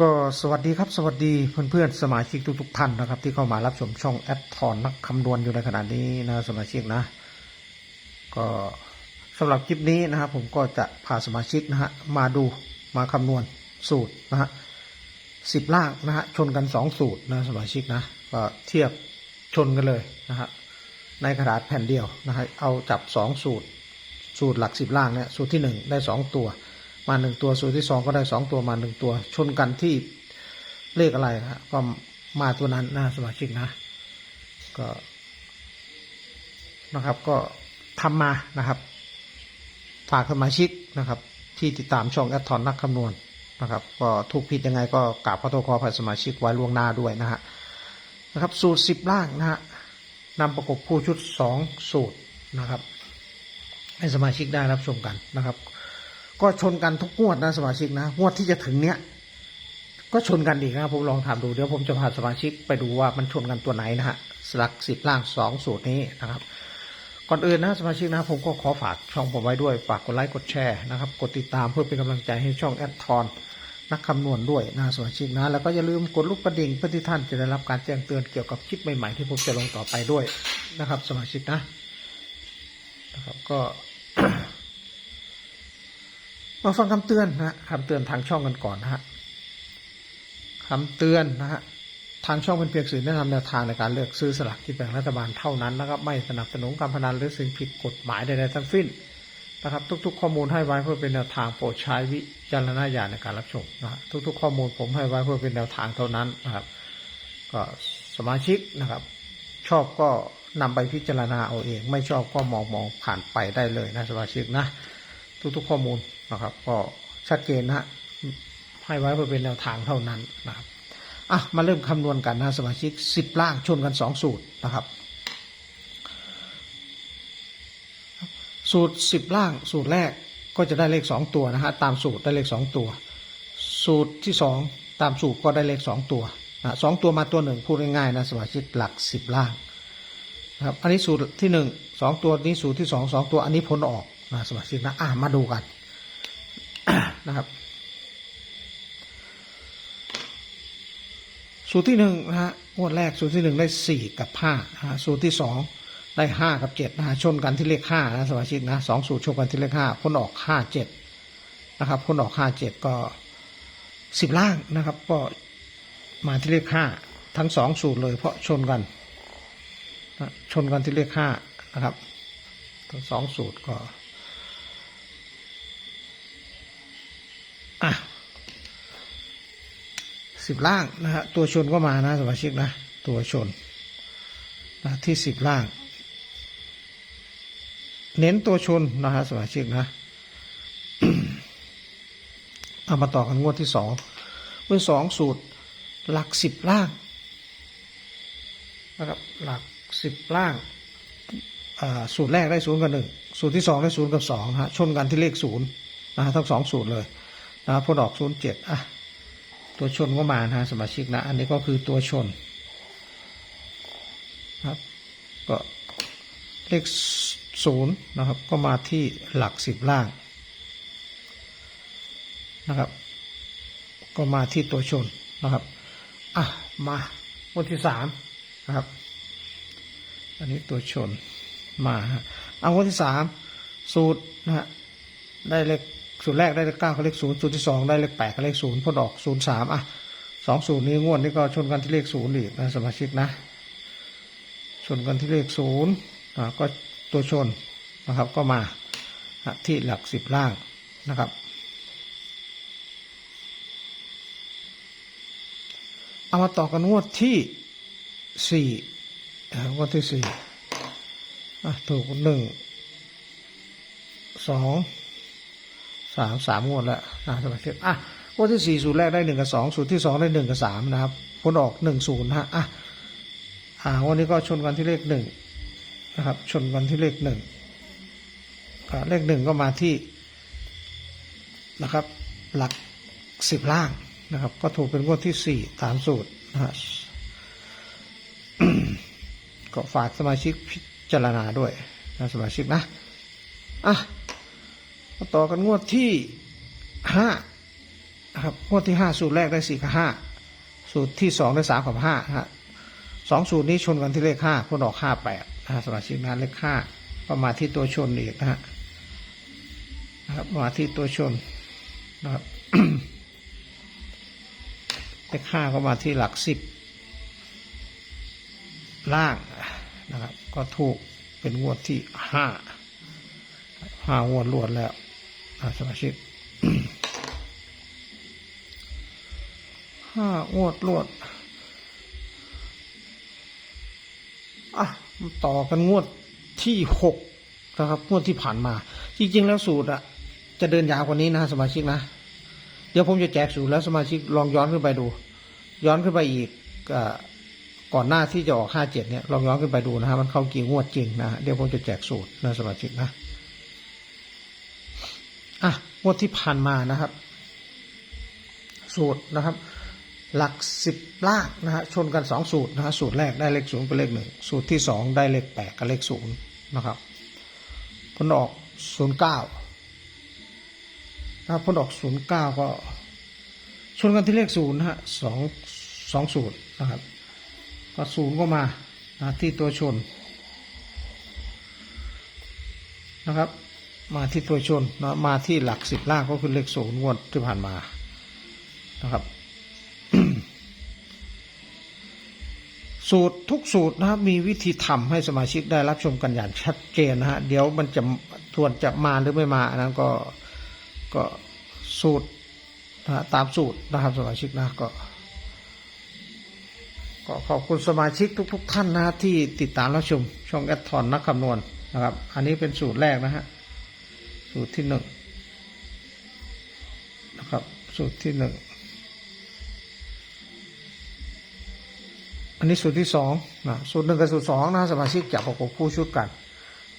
ก็สวัสดีครับสวัสดีเพื่อนๆสมาชิกทุกๆท่านนะครับ ที่เข้ามารับชมช่องแอดทอนนักคำนวณอยู่ในขณะนี้นะสมาชิกนะ ก็สำหรับคลิปนี้นะครับ ผมก็จะพาสมาชิกนะฮะมาดูมาคำนวณสูตรนะฮะสิบล่างนะฮะชนกันสองสูตรนะสมาชิกนะก็เทียบชนกันเลยนะฮะในกระดาษแผ่นเดียวนะฮะเอาจับสองสูตร สูตรหลักสิบล่างเนี่ยสูตรที่หนึ่งได้สองตัว มาหนึ่งตัวสูตรที่สองก็ได้สองตัวมาหนึ่งตัว ชนกันที่เลขอะไรนะฮะก็มาตัวนั้นนะสมาชิกนะ ก็นะครับก็ทำมานะครับ ฝากสมาชิกนะครับ ที่ติดตามช่องแอดทอนนักคำนวณนะครับ ก็ถูกผิดยังไงก็กราบขอโทษขออภัยสมาชิกไว้ล่วงหน้าด้วยนะฮะนะครับ สูตรสิบล่างนะฮะนำประกบคู่ชุดสองสูตรนะครับ ให้สมาชิกได้รับชมกันนะครับ ก็ชนกันทุกงวดนะสมาชิกนะงวดที่จะถึงเนี้ยก็ชนกันอีกนะผมลองถามดูเดี๋ยวผมจะพาสมาชิกไปดูว่ามันชนกันตัวไหนนะฮะสลักสิบล่างสองสูตรนี้นะครับ ก่อนอื่นนะสมาชิกนะผมก็ขอฝากช่องผมไว้ด้วยฝากกดไลค์กดแชร์นะครับกดติดตามเพื่อเป็นกำลังใจให้ช่องแอดทอนนักคำนวณด้วยนะสมาชิกนะ แล้วก็อย่าลืมกดลูกกระดิ่งเพื่อที่ท่านจะได้รับการแจ้งเตือนเกี่ยวกับคลิปใหม่ๆที่ผมจะลงต่อไปด้วยนะครับ สมาชิกนะนะครับก็ มาฟังคำเตือนนะฮะคำเตือนทางช่องกันก่อนนะฮะคำเตือนนะฮะทางช่องเป็นเพียงสื่อแนะนำแนวทางในการเลือกซื้อสลากกินแบ่งรัฐบาลเท่านั้นนะครับไม่สนับสนุนการพนันหรือสิ่งผิดกฎหมายใดๆทั้งสิ้นนะครับทุกๆ ข้อมูลให้ไว้เพื่อเป็นแนวทางโปรดใช้วิจารณญาณในการรับชมนะฮะทุกๆ ข้อมูลผมให้ไว้เพื่อเป็นแนวทางเท่านั้นนะครับ ก็สมาชิกนะครับ ชอบก็นำไปพิจารณาเอาเอง ไม่ชอบก็มองมองผ่านไปได้เลยนะสมาชิกนะ ทุกๆ ข้อมูล นะครับ ก็ชัดเจนนะฮะให้ไว้เพื่อเป็นแนวทางเท่านั้นนะครับอะมาเริ่มคำนวณกันนะสมาชิกสิบล่างชนกันสองสูตรนะครับ สูตรสิบล่างสูตรแรกก็จะได้เลขสองตัวนะฮะตามสูตรได้เลขสองตัว สูตรที่สองตามสูตรก็ได้เลขสองตัวนะสองตัวมาตัวหนึ่งพูดง่ายๆนะสมาชิกหลักสิบล่างนะครับอันนี้สูตรที่หนึ่งสองตัวนี้สูตรที่สองสองตัวอันนี้ผลออกนะสมาชิกนะอะมาดูกัน นะครับ สูตรที่หนึ่งนะฮะงวดแรกสูตรที่หนึ่งได้สี่กับห้านะฮะสูตรที่สองได้ห้ากับเจ็ดนะฮะชนกันที่เลขห้านะสมาชิกนะสองสูตรชนกันที่เลขห้าพ้นออกห้าเจ็ดนะครับพ้นออกห้าเจ็ดก็สิบล่างนะครับ ก็มาที่เลขห้าทั้งสองสูตรเลยเพราะชนกันชนกันที่เลขห้านะครับ ทั้งสองสูตรก็ อะสิบล่างนะฮะตัวชนก็มานะสมาชิกนะ ตัวชนนะที่สิบล่าง เน้นตัวชนนะฮะสมาชิกนะเอามาต่อกันงวดที่สองงวดสองสูตรหลักสิบล่างนะครับหลักสิบล่างอ่าสูตรแรกได้ศูนย์กับหนึ่งสูตรที่สองได้ศูนย์กับสองฮะชนกันที่เลขศูนย์นะฮะทั้งสองสูตรเลย นะผลออกศูนย์เจ็ดอะ ตัวชนก็มานะฮะสมาชิกนะ อันนี้ก็คือตัวชนครับ ก็เลขศูนย์นะครับ ก็มาที่หลักสิบล่างนะครับ ก็มาที่ตัวชนนะครับอะมาวันที่สามนะครับ อันนี้ตัวชนมาเอางวดที่สามสูตรนะฮะได้เลข สูตรแรกได้เลขเก้ากับเลขศูนย์สูตรที่สองได้เลขแปดกับเลขศูนย์พอดอกศูนย์สามอะสองสูตรนี้งวดนี้ก็ชนกันที่เลขศูนย์อีกนะสมาชิกนะ ชนกันที่เลขศูนย์อะก็ตัวชนนะครับก็มาที่หลักสิบล่างนะครับเอามาต่อกันงวดที่สี่งวดที่สี่อะถูกหนึ่งสอง สามสามงวดแล้วนะสมาชิกอะงวดที่สี่สูตรแรกได้หนึ่งกับสองสูตรที่สองได้หนึ่งกับสามนะครับผลออกหนึ่งศูนย์ฮะอะอ่าวันนี้ก็ชนกันที่เลขหนึ่งนะครับ ชนกันที่เลขหนึ่งเลขหนึ่งก็มาที่นะครับ หลักสิบล่างนะครับ ก็ถูกเป็นงวดที่สี่ตามสูตรนะฮะก็ฝากสมาชิกพิจารณาด้วยนะสมาชิกนะอะ มาต่อกันงวดที่ห้านะครับงวดที่ห้าสูตรแรกได้สี่กับห้าสูตรที่สองได้สามกับห้าฮะสองสูตรนี้ชนกันที่เลขห้าพ้นออกห้าแปดนะฮะสมาชิกนะเลขห้าก็มาที่ตัวชนอีกนะฮะนะครับมาที่ตัวชนนะครับเลขห้าก็มาที่หลักสิบล่างนะครับ ก็ถูกเป็นงวดที่ห้าห้างวดรวดแล้ว สมาชิกห้างวดรวด อะ ต่อกันงวดที่หกนะครับ งวดที่ผ่านมา จริง ๆ แล้วสูตรอะจะเดินยาวกว่านี้นะสมาชิกนะ เดี๋ยวผมจะแจกสูตรแล้วสมาชิกลองย้อนขึ้นไปดู ย้อนขึ้นไปอีกก่อนหน้าที่จะออกห้าเจ็ดเนี่ยลองย้อนขึ้นไปดูนะฮะมันเข้ากี่งวดจริงนะ เดี๋ยวผมจะแจกสูตรนะสมาชิกนะ งวดที่ผ่านมานะครับ สูตรนะครับ หลักสิบลางนะฮะชนกันสองสูตรนะฮะสูตรแรกได้เลขศูนย์เป็นเลขหนึ่งสูตรที่สองได้เลขแปดกับเลขศูนย์นะครับผลออกศูนย์เก้านะครับผลออกศูนย์เก้าก็ ชนกันที่เลขศูนย์นะฮะสองสองสูตรนะครับ ก็ศูนย์ก็มานะที่ตัวชนนะครับ มาที่ตัวชนนะมาที่หลักสิบล่างก็คือเลขศูนย์งวดที่ผ่านมานะครับสูตรทุกสูตรนะครับมีวิธีทำให้สมาชิกได้รับชมกันอย่างชัดเจนนะฮะเดี๋ยวมันจะทวนจะมาหรือไม่มาอันนั้นก็ก็สูตรนะตามสูตรนะครับสมาชิกนะก็ก็ขอบคุณสมาชิกทุก ๆ ท่านนะที่ติดตามรับชมช่องแอดทอนนักคำนวณนะครับ อันนี้เป็นสูตรแรกนะฮะ สูตรที่หนึ่งนะครับ สูตรที่หนึ่งอันนี้สูตรที่สองนะสูตรหนึ่งกับสูตรสองนะสมาชิกจะประกบคู่ชุดกัน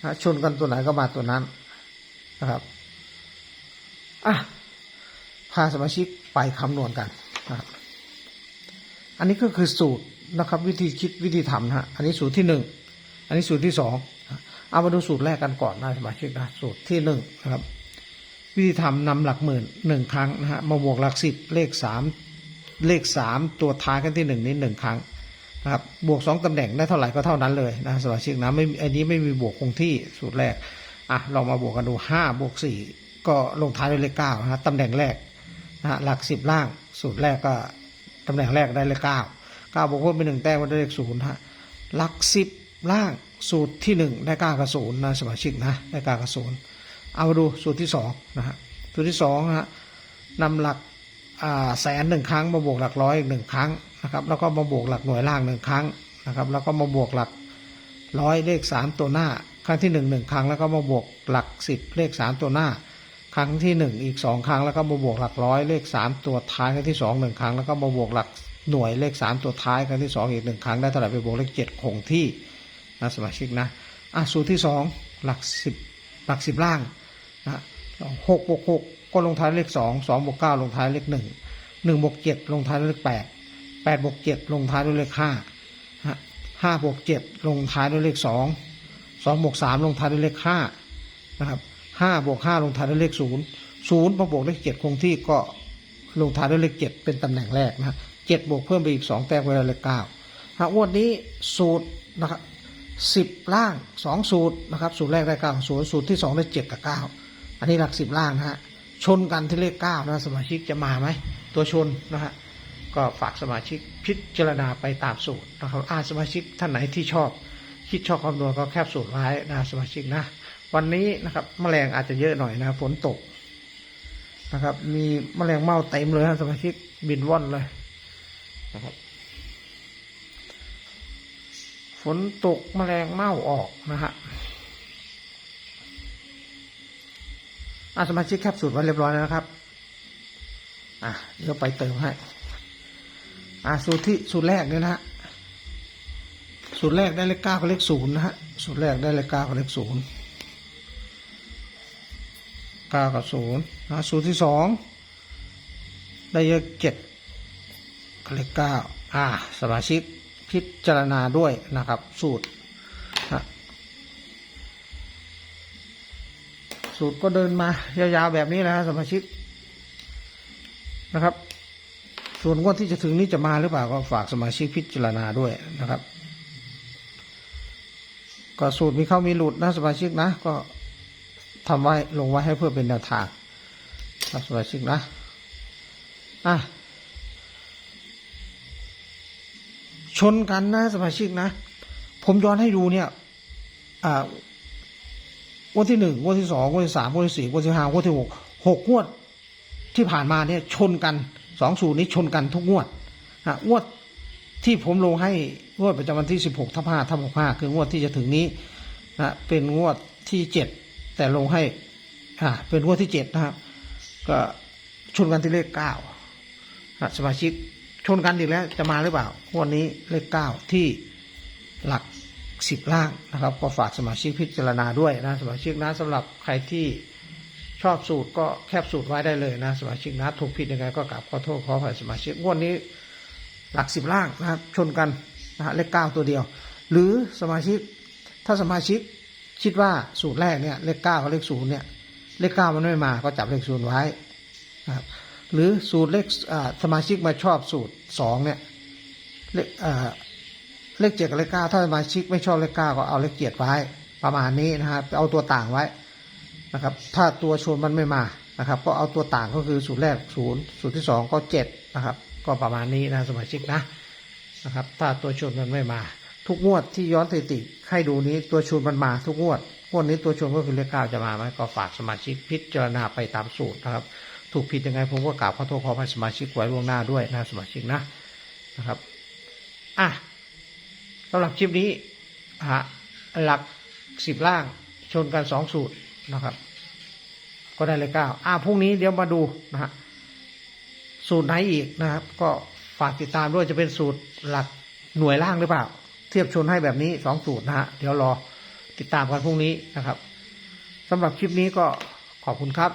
นะชนกันตัวไหนก็มาตัวนั้นนะครับอะพาสมาชิกไปคำนวณกันนะครับอันนี้ก็คือสูตรนะครับ วิธีคิดวิธีทำนะฮะอันนี้สูตรที่หนึ่งอันนี้สูตรที่สอง เอามาดูสูตรแรกกันก่อนนะสมาชิกนะสูตรที่หนึ่งนะครับ วิธีทำนำหลักหมื่นหนึ่งครั้งนะฮะมาบวกหลักสิบเลขสามเลขสามตัวท้ายกันที่หนึ่งนี้หนึ่งครั้งนะครับบวกสองตำแหน่งได้เท่าไหร่ก็เท่านั้นเลยนะสมาชิกนะไม่อันนี้ไม่มีบวกคงที่สูตรแรกอะลองมาบวกกันดูห้าบวกสี่ก็ลงท้ายด้วยเลขเก้านะฮะตำแหน่งแรกนะหลักสิบล่างสูตรแรกก็ตำแหน่งแรกได้เลขเก้าเก้าบวกเพิ่มเป็นหนึ่งแต้มก็ได้เลขศูนย์ฮะหลักสิบล่าง สูตรที่หนึ่งได้ก้ากับศูนย์นะสมาชิกนะได้ก้ากับศูนย์เอามาดูสูตรที่สองนะฮะสูตรที่สองนะฮะนำหลักแสนหนึ่งครั้งมาบวกหลักร้อยอีกหนึ่งครั้งนะครับแล้วก็มาบวกหลักหน่วยล่างหนึ่งครั้งนะครับแล้วก็มาบวกหลักร้อยเลขสามตัวหน้า ครั้งที่หนึ่งหนึ่งครั้งแล้วก็มาบวกหลักสิบเลขสามตัวหน้า ครั้งที่หนึ่งอีกสองครั้งแล้วก็มาบวกหลักร้อยเลขสามตัวท้ายครั้งที่สองหนึ่งครั้งแล้วก็มาบวกหลักหน่วยเลขสามตัวท้ายครั้งที่สองอีกหนึ่งครั้งได้เท่าไหร่ไปบวกเลขเจ็ดคงที่ นะสมาชิกนะอะสูตรที่สองหลักสิบหลักสิบล่างนะหกบวกหกก็ลงท้ายเลขสองสองบวกเก้าลงท้ายเลขหนึ่งหนึ่งบวกเจ็ดลงท้ายด้วยเลขแปดแปดบวกเจ็ดลงท้ายด้วยเลขห้าห้าบวกเจ็ดลงท้ายด้วยเลขสองสองบวกสามลงท้ายด้วยเลขห้านะครับห้าบวกห้าลงท้ายด้วยเลขศูนย์ศูนย์มาบวกเลขเจ็ดคงที่ก็ลงท้ายด้วยเลขเจ็ดเป็นตำแหน่งแรกนะเจ็ดบวกเพิ่มไปอีกสองแต้มเป็นเลขเก้าฮะงวดนี้สูตรนะครับ สิบล่างสองสูตรนะครับ สูตรแรกได้เก้าสูตรสูตรที่สองได้เจ็ดกับเก้าอันนี้หลักสิบล่างนะฮะ ชนกันที่เลขเก้านะสมาชิกจะมาไหม ตัวชนนะฮะ ก็ฝากสมาชิกพิจารณาไปตามสูตรนะครับอาสมาชิกท่านไหนที่ชอบ คิดชอบคำนวณก็แคบสูตรไว้นะสมาชิกนะ วันนี้นะครับแมลงอาจจะเยอะหน่อยนะฝนตกนะครับ มีแมลงเม่าเต็มเลยนะสมาชิกบินว่อนเลยนะครับ ฝนตกแมลงเม่าออกนะฮะอาสมาชิกแคปสูตรไว้เรียบร้อยแล้วนะครับ อะเดี๋ยวไปเติมให้ อะสูตรที่สูตรแรกเนี่ยนะฮะ สูตรแรกได้เลขเก้ากับเลขศูนย์นะฮะ สูตรแรกได้เลขเก้ากับเลขศูนย์เก้ากับศูนย์นะสูตรที่สองได้เลขเจ็ดกับเลขเก้าอะสมาชิก พิจารณาด้วยนะครับ สูตรสูตรก็เดินมายาวๆแบบนี้นะสมาชิกนะครับ ส่วนงวดที่จะถึงนี้จะมาหรือเปล่าก็ฝากสมาชิกพิจารณาด้วยนะครับ ก็สูตรมีเข้ามีหลุดนะสมาชิกนะ ก็ทำไว้ลงไว้ให้เพื่อเป็นแนวทางนะสมาชิกนะอะช นกันนะสมาชิกนะ ผมย้อนให้ดูเนี่ยอ่างวันที่หนึ่งงวันที่สองงวันที่สามงวันที่สี่งวันที่ห้างวันที่หกหกงวดที่ผ่านมาเนี่ยชนกันสองสูตรนี้ชนกันทุกงวดนะงวดที่ผมลงให้งวดประจำวันที่สิบหกทับห้าทับหกห้าคืองวดที่จะถึงนี้นะเป็นงวดที่เจ็ดแต่ลงให้อ่าเป็นงวดที่เจ็ดนะครับ ก็ชนกันที่เลขเก้านะสมาชิก ชนกันอีกแล้วจะมาหรือเปล่าวดนี้เลขเก้าที่หลักสิบล่างนะครับ ก็ฝากสมาชิกพิจารณาด้วยนะสมาชิกนะสำหรับใครที่ชอบสูตรก็แคบสูตรไว้ได้เลยนะสมาชิกนะถูกผิดยังไงก็กราบขอโทษขออภัยสมาชิกงวดนี้หลักสิบล่างนะครับ ชนกันนะฮะเลขเก้าตัวเดียว หรือสมาชิกถ้าสมาชิกคิดว่าสูตรแรกเนี่ยเลขเก้ากับเลขศูนย์เนี่ยเลขเก้ามันไม่มาก็จับเลขศูนย์ไว้นะครับ หรือสูตรเลขสมาชิกมาชอบสูตรสองเนี่ยเลขเลขเจ็ดกับเลขเก้าถ้าสมาชิกไม่ชอบเลขเก้าก็เอาเลขเจ็ดไว้ ประมาณนี้นะครับเอาตัวต่างไว้นะครับ ถ้าตัวชนมันไม่มานะครับ ก็เอาตัวต่างก็คือสูตรแรกศูนย์สูตรที่สองก็เจ็ดนะครับ ก็ประมาณนี้นะสมาชิกนะนะครับ ถ้าตัวชนมันไม่มา ทุกงวดที่ย้อนสถิติให้ดูนี้ตัวชนมันมาทุกงวดงวดนี้ตัวชนก็คือเลขเก้าจะมาไหมก็ฝากสมาชิกพิจารณาไปตามสูตรนะครับ ถูกผิดยังไงผมก็กราบขอโทษขอให้สมาชิกไว้ล่วงหน้าด้วยนะสมาชิกนะนะครับอะสำหรับคลิปนี้ฮะหลักสิบล่างชนกันสองสูตรนะครับ ก็ได้เลยเก้าอ่าพรุ่งนี้เดี๋ยวมาดูนะฮะสูตรไหนอีกนะครับ ก็ฝากติดตามด้วยจะเป็นสูตรหลักหน่วยล่างหรือเปล่า เทียบชนให้แบบนี้สองสูตรนะฮะเดี๋ยวรอติดตามกันพรุ่งนี้นะครับสำหรับคลิปนี้ก็ขอบคุณครับ